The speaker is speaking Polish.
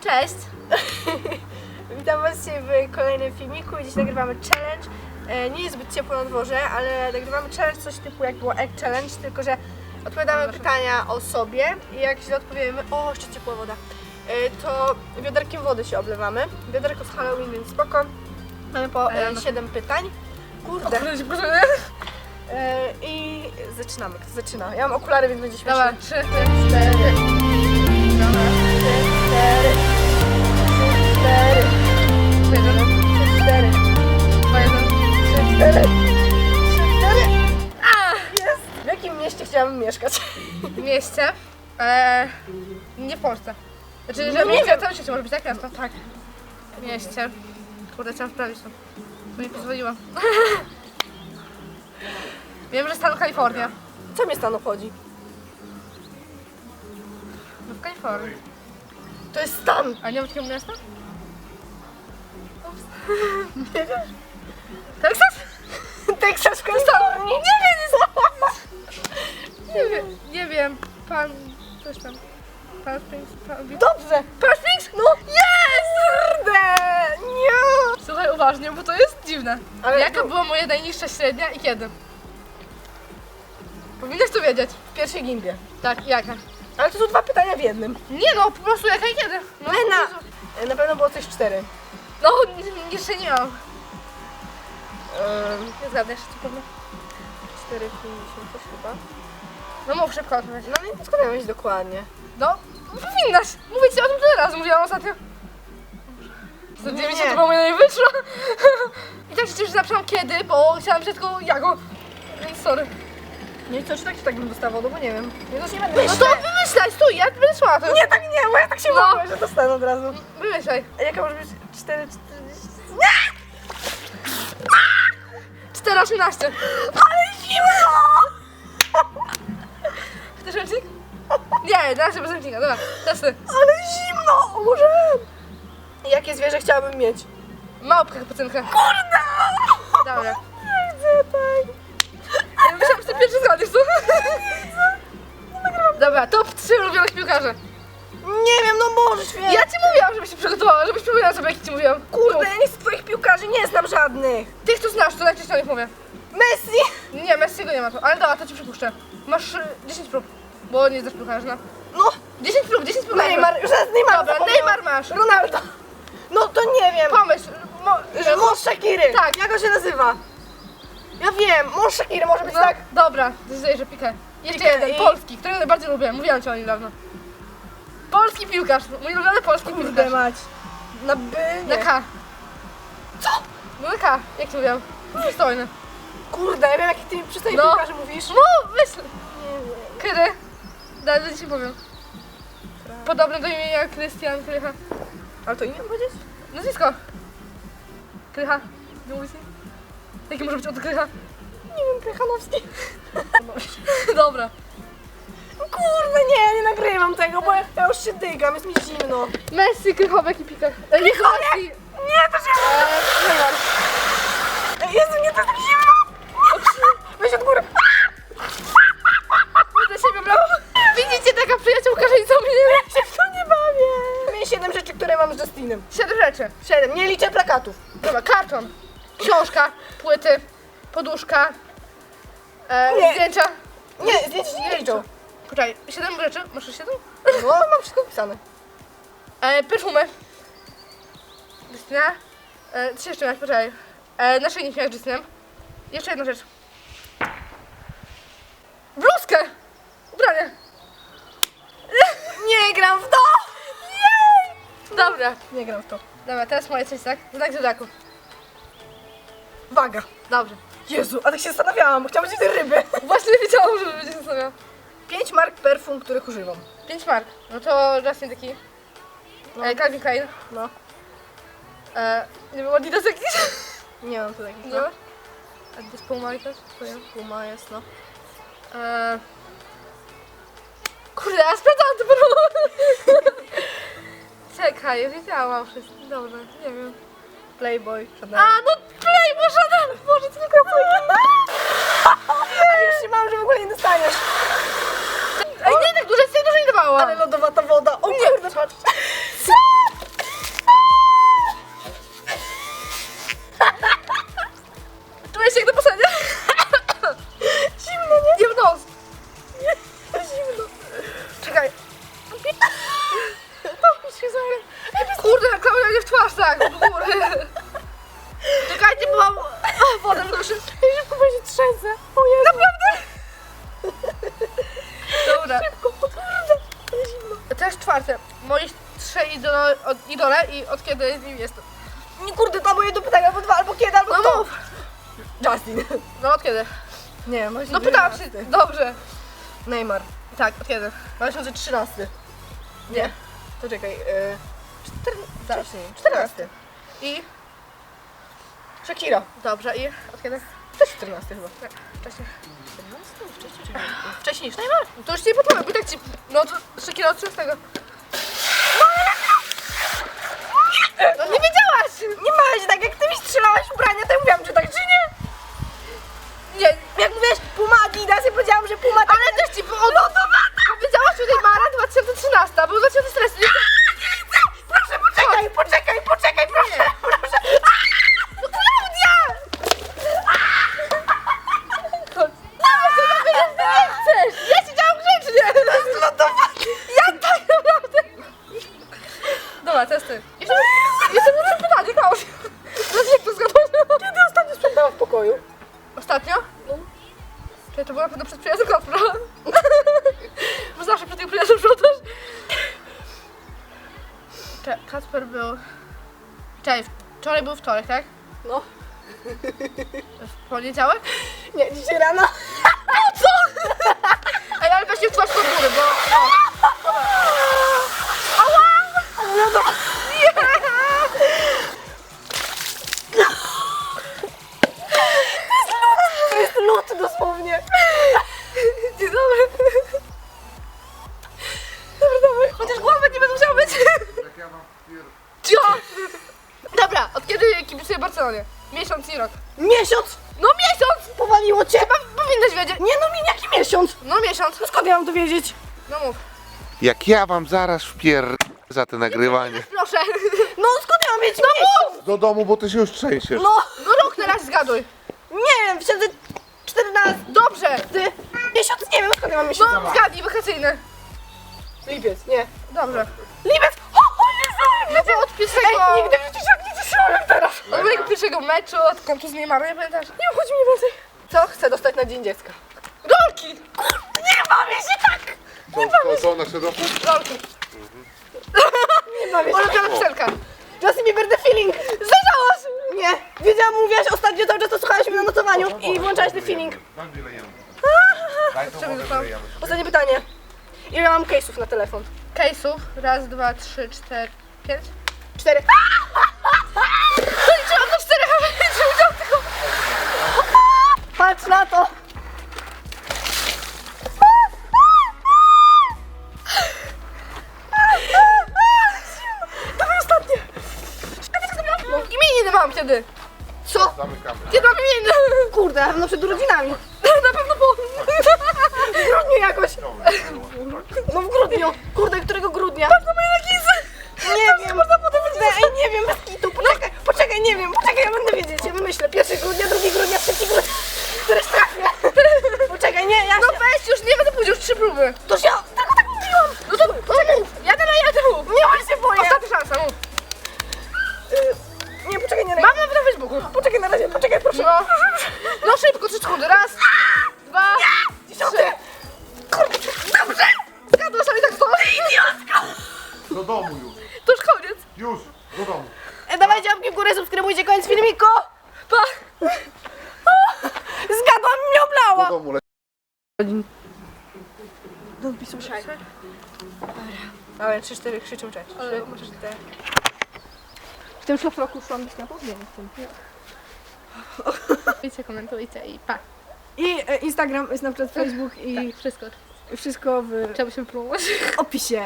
Cześć! Witam Was dzisiaj w kolejnym filmiku. Dziś nagrywamy challenge. E, nie jest zbyt ciepło na dworze, ale nagrywamy challenge coś typu jak było Egg Challenge, tylko że odpowiadamy pytania o sobie i jak źle odpowiemy, o jeszcze ciepła woda, e, to wiaderkiem wody się oblewamy. Wiaderko z Halloween, więc spoko. Mamy po e, 7 pytań. Kurde. I zaczynamy. Zaczyna? Ja mam okulary, więc będzie śmiesznie. Dobra, 3, 4, 4, 4. W jakim mieście chciałabym mieszkać? W mieście. E, nie w Polsce. Znaczy, że Nie mieście wiem. na całym świecie może być tak miasto? Tak. W mieście. Kurde, chciałam sprawdzić to. Bo nie pozwoliła. Wiem, że stan Kalifornia. Co mnie stan obchodzi? No w Kalifornii. To jest stan! A nie ma takiego miasta? Teksas? Teksas w Kalifornii! Nie wiem, nie wiem. Nie wiem. Pan... Coś tam. Pan Springs? Pan... Dobrze! Pan Springs? No! Jest! Nie! Słuchaj uważnie, bo to jest dziwne. Ale Jaka no- była moja najniższa średnia i kiedy? Powinnaś to wiedzieć. W pierwszej gimbie. Tak, jaka? Ale to są dwa pytania w jednym. Nie no, po prostu jaka i kiedy. No, Lena! E, Na pewno było coś cztery. No, jeszcze nie mam. Um, Nie zgadniesz, co pewno. 4, 50 coś chyba. No mów szybko odpowiedź. No nie skąd mieć dokładnie. No, powinnaś. Mówię ci o tym tyle razy, mówiłam ostatnio. Za Nie. 90 to była moja najwyższa. I tak się że napisałam kiedy, bo chciałam przed tylko jago. Więc sorry. No i co, czy tak czy tak bym dostawał? No bo nie wiem. Nie, nie będę No to wymyślaj, stój, ja będę szła to. Nie, tak nie, bo ja tak się No. mogę, że dostanę od razu. Wymyślaj. A jaka może być 4, 40? 4,18. Ale zimno! Chcesz ręcznik? Nie, razie bez ręcznika, dobra, testy. Ale zimno! O Boże! Jakie zwierzę chciałabym mieć? Małpkę kapucynkę. Kurde! Dobra. Nie chcę tak. Ja myślałam, że ty pierwszy zgadniesz, co? Dobra, top 3 ulubionych piłkarzy. Nie wiem, no może świetnie. Ja ci mówiłam, żebyś się przygotowała, żebyś przypomniała sobie, jak ci mówiłam. Kurde, ja nie z twoich piłkarzy nie znam żadnych. Tych, co znasz, to najczęściej o nich mówię. Messi! Nie, Messiego nie ma tu, ale dobra, to ci przypuszczę. Masz y, 10 prób, bo nie znasz piłkarzy, no. No, 10 prób, 10 prób. Neymar, już raz Neymar Dobra, Neymar masz. Ronaldo. No to nie wiem. Pomyśl. Mo, Że Mąż Shakiry. Tak. Jak on się nazywa? Ja wiem, mąż Shakiry może być no, tak. Dobra, zdaję, że. Jeszcze Piqué jeden, i- polski, którego najbardziej lubię, mówiłam ci o nim dawno. Polski piłkarz, mój ulubiony polski Kurde piłkarz. mać. Na Na nie. K. Co? No na K, jak ci mówiłam. Przystojny. Kurde, ja wiem jaki ty mi przystojny No. piłkarzy mówisz. No, myśl. Kiedy? Dalej ci powiem. Podobny do imienia Krystian Krycha. Ale to imię powiedzieć? Nazwisko. Krycha. Nie mówisz mi? Jaki może być od Krycha? Nie wiem, Krychanowski. Dobra. Kurde, nie, nie nagrywam tego, bo ja, ja już się dygam, jest mi zimno. Messi, Krychowek i Pika. E, nie, to się... E. Ej, Jezu, nie, to jest tak zimno. Weź od góry. Dla siebie brawo. Widzicie, taka przyjaciółka, że nic o mnie nie. Ja się w to nie bawię. Miej siedem rzeczy, które mam z Justinem. Siedem rzeczy. Siedem, nie liczę plakatów. Dobra, karton, książka, płyty, poduszka, e, Nie. zdjęcia. Nie, zdjęcia się nie liczą. Poczekaj, siedem rzeczy? Masz już siedem? No, mam wszystko wpisane. E, perfumy. Justyna. E, co jeszcze miałeś? Poczekaj. E, naszyjnik miałeś z Justynem. Jeszcze jedna rzecz. Bluzkę! Ubranie. Nie gram w to! Dobra. Nie gram w to. Dobra, teraz moje coś, tak? Znak zodiaku. Waga. Dobrze. Jezu, a tak się zastanawiałam, bo chciałam być ryby. Właśnie wiedziałam, że będzie zastanawiała. Pięć mark perfum, których używam. 5 mark. No to Justin taki. No. E, Calvin Klein. No, E, nie wiem, Adidas jakiś? nie mam tu takich. Nie No. ma? Adidas Puma i? Twoje. Puma jest, no. E... Kurde, a sprawdzałam to perfumy. Czekaj, wiedziałam wszystko. Dobra, nie wiem. Playboy, Chanel. A, no play, może Chanel! Boże, tylko A już się mam, że w ogóle nie dostaniesz. Ej, nie tak dużo, jest tak dużo nie dawało. Ale lodowata Też czwarte. Moi trzej idole, od, idole i od kiedy z nim jestem. Nie kurde, to moje do pytania, albo dwa, albo kiedy, albo No kto? mów. Justin. No od kiedy? Nie właśnie No pytałam się. Dobrze. Neymar. Tak, od kiedy? 2013. Nie. To czekaj. Yy, Zaraz. wcześniej. 14. I? Shakira. Dobrze, i? Od kiedy? Też 14 chyba. Nie, wcześniej. 14? Wcześniej, czekaj. Wcześniej niż Neymar? To już ci nie podpowiem, bo i tak ci... No to Shakira od 13. No nie wiedziałaś! Nie ma się tak, jak ty mi strzelałaś ubrania, to ja mówiłam, czy tak, Zawsze przed przyjazdem sprzątasz. Cze- Kacper był... Czekaj, wczoraj był wtorek, tak? No. W poniedziałek? Nie, dzisiaj rano. Ej, ale weźcie w twarz do góry, bo... No to... kibicuję Barcelonie? Miesiąc i rok. Miesiąc No miesiąc! powaliło cię. Chyba powinnaś wiedzieć. Nie no, mi jaki miesiąc? No miesiąc. No skąd ja mam to wiedzieć? No mów. Jak ja wam zaraz wpier... za to nagrywanie. Proszę. No skąd ja mam wiedzieć miesiąc? Do domu, bo ty się już trzęsiesz. No, No rok teraz zgaduj. nie wiem, wsiedzę 14. Dobrze. Ty. Miesiąc, nie wiem skąd ja mam miesiąc. No zgadnij, wakacyjny. Lipiec, nie. Dobrze. Lipiec! O, o Jezu! No pierwszego... Ej, nigdy w się tak nie teraz. Od mojego pierwszego meczu, od kontuzji nie pamiętasz? Nie obchodzi mnie więcej. Co chcę dostać na Dzień Dziecka? Rolki! Nie bawię się tak! To, to, to nasze roku? Rolki. Nie bawię się tak. Ulubiona piosenka. Justin Bieber The Feeling! Zdarzałaś! Nie, wiedziałam, mówiłaś ostatnio, cały czas to słuchałaś mnie na notowaniu i włączałaś The Feeling. Czemu wylejemy. Ostatnie pytanie. Ile ja mam case'ów na telefon? Case'ów. Raz, dwa, trzy, cztery, pięć. Cztery. Liczyłam do czterech, ale nie liczyłam tylko... Patrz na to! To był ostatnie. No, imieniny mam kiedy. Co? Zamykamy. Kiedy mam imieniny? Kurde, na pewno przed urodzinami. Na pewno po... W grudniu jakoś. Dobra, No w grudniu. Kurde, którego grudnia? To moje nagisy. Nie wiem. Można potem Ej, nie wiem, bez kitu nie wiem, poczekaj, ja będę wiedzieć, ja wymyślę. 1 grudnia, 2 grudnia, 3 Dobra, trzy, cztery, krzyczą cześć. Ale możesz te... W tym szlafroku szłam być na Nie, w tym. Widzicie, komentujcie i pa. I e, Instagram, Snapchat, Facebook i Wszystko. wszystko w Trzeba się próbować. opisie